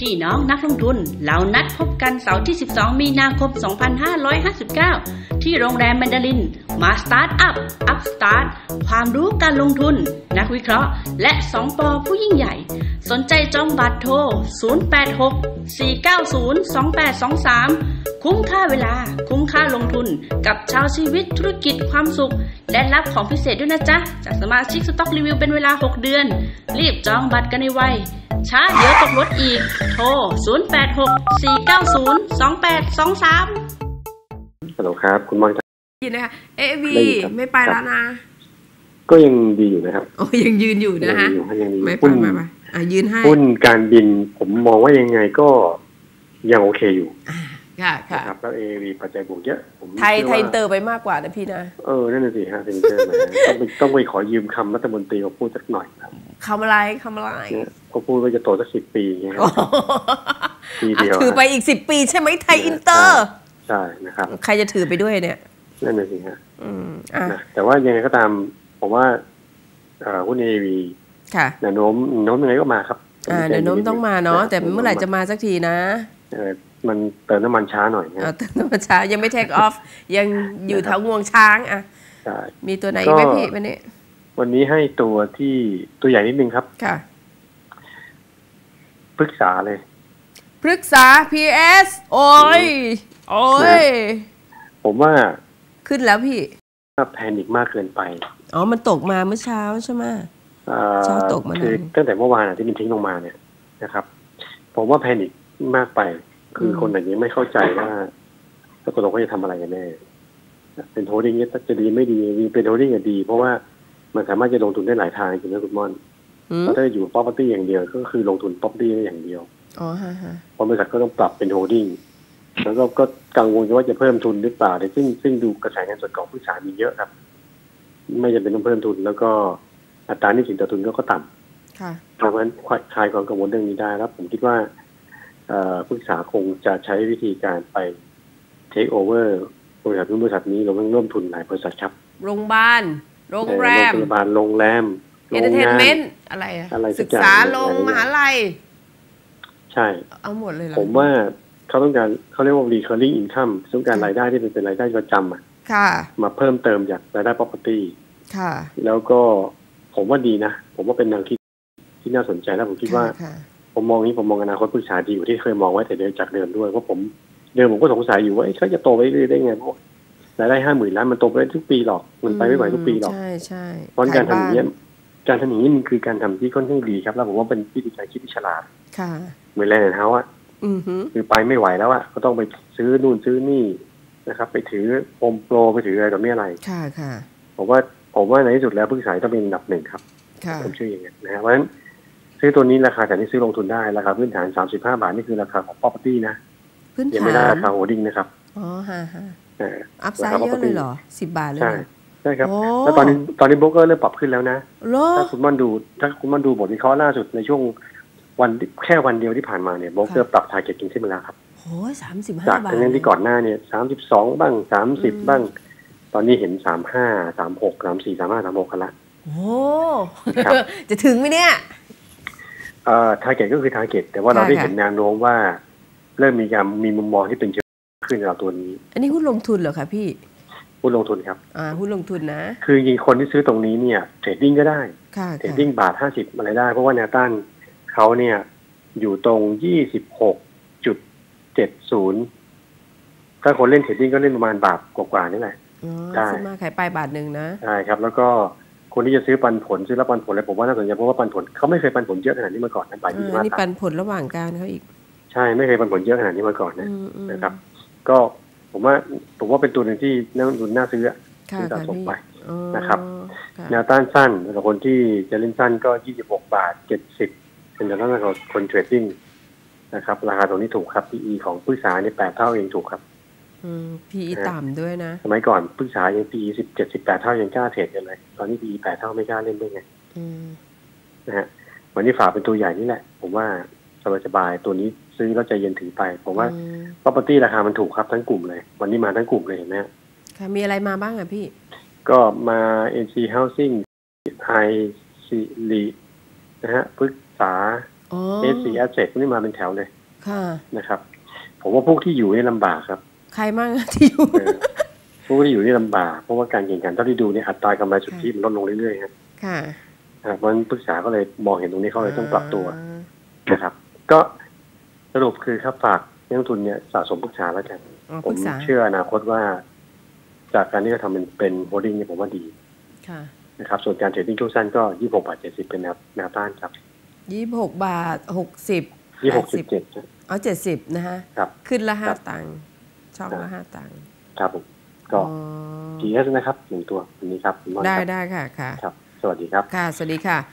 พี่น้องนักลงทุน เรานัดพบกันเสาร์ที่ 12 มีนาคม 2559ที่โรงแรมแมนดาริน มาสตาร์ทอัพ อัพสตาร์ท ความรู้การลงทุน นักวิเคราะห์ และ2ปอผู้ยิ่งใหญ่ สนใจจองบัตรโทร 086 490 2823 คุ้มค่าเวลา คุ้มค่าลงทุน กับชาวชีวิตธุรกิจความสุข และรับของพิเศษด้วยนะจ๊ะ จากสมาชิกสต็อกรีวิวเป็นเวลา 6 เดือน รีบจองบัตรกันในไวช้าเดี๋ยวตกรถอีก โทร 086 490 2823 ฮัลโหลครับ คุณมอนครับยินนะคะเอวีได้ยินครับไม่ไปแล้วนะ ก็ยังดีอยู่นะครับโอ้ยังยืนอยู่ยันะฮะดีอยู่ยังดีอยู่ไม่ไปหุ้นไม่ไปอะยืนให้หุ้นการบินผมมองว่ายังไงก็ยังโอเคอยู่อ่าค่ะค่ะนะครับแล้วเอวีปัจจัยบวกเยอะผมไทยชื่ไทยอินว่าเตอร์ไปมากกว่านะพี่นะ เออ นั่นน่ะสิฮะเซนเตอร์มาต้องไปต้องไปขอยืมคำรัฐมนตรีมาพูดสักหน่อยครับคำอะไรคำอะไรเนี่ยเขาพูดว่าจะโตสักสิบปีอย่างเงี้ยโอ้โหปีเดียวอะถือไปอีกสิบปีใช่ไหมไทยอินเตอร์ ใช่นะครับ ใครจะถือไปด้วยเนี่ยนั่นน่ะสิฮะอืมอะนะแต่ว่ายังไงก็ตาม ผมว่าเอ่อหุ้นเอวีค่ะแนวโน้มแนวโน้มยังไงก็มาครับอ่าเดี๋ยวโน้มต้องมาเนาะแต่เมื่อไหร่จะมาสักทีนะเออมันเติมน้ำมันช้าหน่อยนะเอาแต่ธรรมชายังไม่เทคออฟยังอยู่แถวงวงช้างอะใช่มีตัวไหนอีกไหมก็พี่วันนี้ วันนี้ให้ตัวที่ตัวใหญ่นิดนึงครับค่ะปรึกษาเลย ปรึกษา PS โอ้ย โอ้ย ผมว่าขึ้นแล้วพี่ถ้าแพนิคมากเกินไป อ๋อ มันตกมาเมื่อเช้าใช่ไหมเอ่อเช้าตกมาคือหน่อยตั้งแต่เมื่อวานอะที่มันทิ้งลงมาเนี่ยนะครับ ผมว่าแพนิคมากไป คืออมคนอาจจะยังไม่เข้าใจว่าตกลงเขาจะทำอะไรกันแน่ เป็นโฮลดิ้งเนี่ยจะดีไม่ดีเป็นโฮลดิ้งอะดี เพราะว่ามันสามารถจะลงทุนได้หลายทางจริงๆนะคุณม่อนอืมเพราะถ้าอยู่ property อย่างเดียว ก็คือลงทุน property ได้อย่างเดียวอ๋อฮะฮะ เพราะบริษัทก็ต้องปรับเป็นโฮลดิ้งแล้วก็ก็กังวลว่าจะเพิ่มทุนหรือเปล่าแต่ซึ่งซึ่งดูกระแสเงินสดของผู้สามีเยอะครับ ไม่จำเป็นต้องเพิ่มทุน แล้วก็อัตราหนี้สินต่อทุนก็ก็ต่ำค่ะเพราะฉะนั้นคลายความกังวลเรื่องนี้ได้แล้วผมคิดว่าเอ่อผู้ศึกษาคงจะใช้วิธีการไปเทคโอเวอร์บริษัทนู้นบริษัทนี้รวมทั้งร่วมทุนหลายบริษัทครับโรงพยาบาลโรงแรมโรงพยาบาลโรงแรมโรเอนเตอร์งเทนงานเมนต์อะไรอะอะไรสัศึกกอย่างษาอะไรลงอย่างมหาลัยใช่เอาหมดเลยเหรอผมว่าเขาต้องการเขาเรียกว่า recurring income ต้องการรายได้ที่เป็นเป็นรายได้ประจำอะค่ะมาเพิ่มเติมจากรายได้ property ค่ะ แล้วก็ผมว่าดีนะ ผมว่าเป็นแนวคิดที่น่าสนใจแล้วผมคิดว่าค่ะผมมองนี้ผมมองอนาคตผู้ชาดีกว่าที่เคยมองไว้แต่เดิมจากเดิมด้วยเพราะผมเดิมผมก็สงสัยอยู่ว่าเอ๊ะเขาจะโตไปเรื่อยๆได้ไงเพราะรายได้ห้าหมื่นล้านมันโตไปได้ทุกปีหรอกมันไปไม่ไหวทุกปีหรอกใช่ใช่เพราะการทำอย่างนี้ยขบ้การทำอย่างนี้มันคือการทำที่ค่อนข้างดีครับ แล้วผมว่าเป็นวิธีการคิดที่ฉลาดค่ะ เหมือนแลนด์เฮาส์อะอือหือคือไปไม่ไหวแล้วอะก็ต้องไปซื้อนู่นซื้อนี่นะครับ ไปถือโฮมโปรไปถืออะไรต่อไม่อะไร ค่ะค่ะผมว่าผมว่าในที่สุดแล้วผู้สายต้องเป็นอันดับหนึ่งครับค่ะผมเชื่ออย่างนั้นนะฮะเพราะฉะนั้นซื้อตัวนี้ราคาแต่นี้ซื้อลงทุนได้ราคาพื้นฐาน35บาทนี่คือราคาของ property นะพื้นยังฐาไม่ได้นราคาโฮดดิ้งนะครับอ๋อฮะฮะเอออัพไซด์เยอะเลยเหรอสิบบาทเลยใช่เหรอใช่ครับโอ้แล้วตอนนี้ตอนนี้โบรกเกอร์เริ่มปรับขึ้นแล้วนะโลถ้าคุณมันดูถ้าคุณมันดูบทวิเคราะห์ล่าสุดในช่วง วันแค่วันเดียวที่ผ่านมาเนี่ยโบรกเกอร์ปรับทาร์เก็ตขึ้นมาแล้วครับโหสามสิบห้าจากบาททั้งนั้นที่ก่อนหน้าเนี่ย32บ้าง30บ้าง ตอนนี้เห็น35 36 34 35 36กันละโอ้ครับจะถึงไหมเนี่ยเอ่อทาร์เก็ตก็คือทาร์เก็ตแต่ว่าเราค่ะได้ค่ะเห็นแนวโน้มว่า เริ่มมีการมีมุมมองที่เป็นเชิงขึ้นกับตัวนี้ อันนี้หุ้นลงทุนเหรอคะพี่ผู้ลงทุนครับ อ่าหุ้นลงทุนนะ คือจริงๆคนที่ซื้อตรงนี้เนี่ยเทรดดิ้งก็ได้ค่ะเทรดค่ะดิ้งบาทห้าสิบอะไรได้ เพราะว่าแนวต้าน เขาเนี่ยอยู่ตรงยี่สิบหกจุดเจ็ดศูนย์ถ้าคนเล่นเทรดดิ้งก็เล่นประมาณบาทกว่าๆนี่แหละอ๋อได้ซื้อมาขายไปบาทหนึ่งนะใช่ครับ แล้วก็คนที่จะซื้อปันผลซื้อรับปันผลอะไรผมว่าน่าสนใจเพราะว่าปันผลเขาไม่เคยปันผลเยอะขนาดนี้มาก่อนนะบาทอ่ายี่สิบอันห้านี้ตัปังนค์ผลระหว่างการเขาอีก ใช่ไม่เคยปันผลเยอะขนาดนี้มาก่อนนะอืมอืมนะครับ ก็ผมว่าผมว่าเป็นตัวหนึ่งที่นักลงทุนน่าซื้ออะค่ะซื้อสะค่ะสมพี่ไปอ๋อนะครับค่ะแนวต้านสั้นสำหรับคนที่จะเล่นสั้นก็26บาท70 เป็นแนวต้านของคนเทรดดิ้งนะครับ ราคาตรงนี้ถูกครับ PE ของผู้สาเนี่ย8เท่าเองถูกครับ อืม PE ต่ำด้วยนะ สมัยก่อนผู้สายัง PE 17 18เท่ายังกล้าเทรดกันเลย ตอนนี้ PE 8เท่าไม่กล้าเล่นได้ไงอืมนะฮะวันนี้ฝากเป็นตัวใหญ่นี่แหละ ผมว่าสบายๆตัวนี้ซื้อแล้วใจเย็นถือไป ผมว่าอืม property ราคามันถูกครับทั้งกลุ่มเลย วันนี้มาทั้งกลุ่มเลยเห็นไหมฮะค่ะมีอะไรมาบ้างอะพี่ ก็มา NC Housing i c l นะฮะปรึก ษาอ๋อเอสีแอสเซทพวกนี้มาเป็นแถวเลย ค่ะนะครับ ผมว่าพวกที่อยู่นี่ลำบากครับ ใครมั่งอะที่อยู่เออพวกที่อยู่นี่ลำบากเพราะว่าการแข่งขันเท่าที่ดูเนี่ยอัตรากำไรสุทธิมันลดลงเรื่อยๆครับค่ะนะครับเพราะฉะนั้นปรึกษาก็เลยมองเห็นตรงนี้เขาเลยต้องปรับตัวนะครับ ก็สรุปคือครับฝากนักลงทุนเนี่ยสะสมปรึกษาแล้วกันอ๋อผปรึมกษาเชื่ออนาคตว่า จากการที่เราทำเป็นเป็นโฮดดิ้งเนี่ยผมว่าดีค่ะนะครับ ส่วนการเทรดดิ้งช่วงสั้นก็ยี่หกบาทเจ็ดสิบเป็นแนวแนวต้านครับ ยี่สิบหกบาทหกสิบยี่หกสิบเจ็ดอ๋อเจ็ดสิบนะฮะครับขึ้นละห้าครับตังค์ช่องละห้าตังค์ครับผมก็อ๋อ GS นะครับหนึ่งตัวอันนี้ครับคุณม่อนได้ครับได้ค่ะค่ะ ครับ สวัสดีครับ ค่ะ สวัสดีค่ะ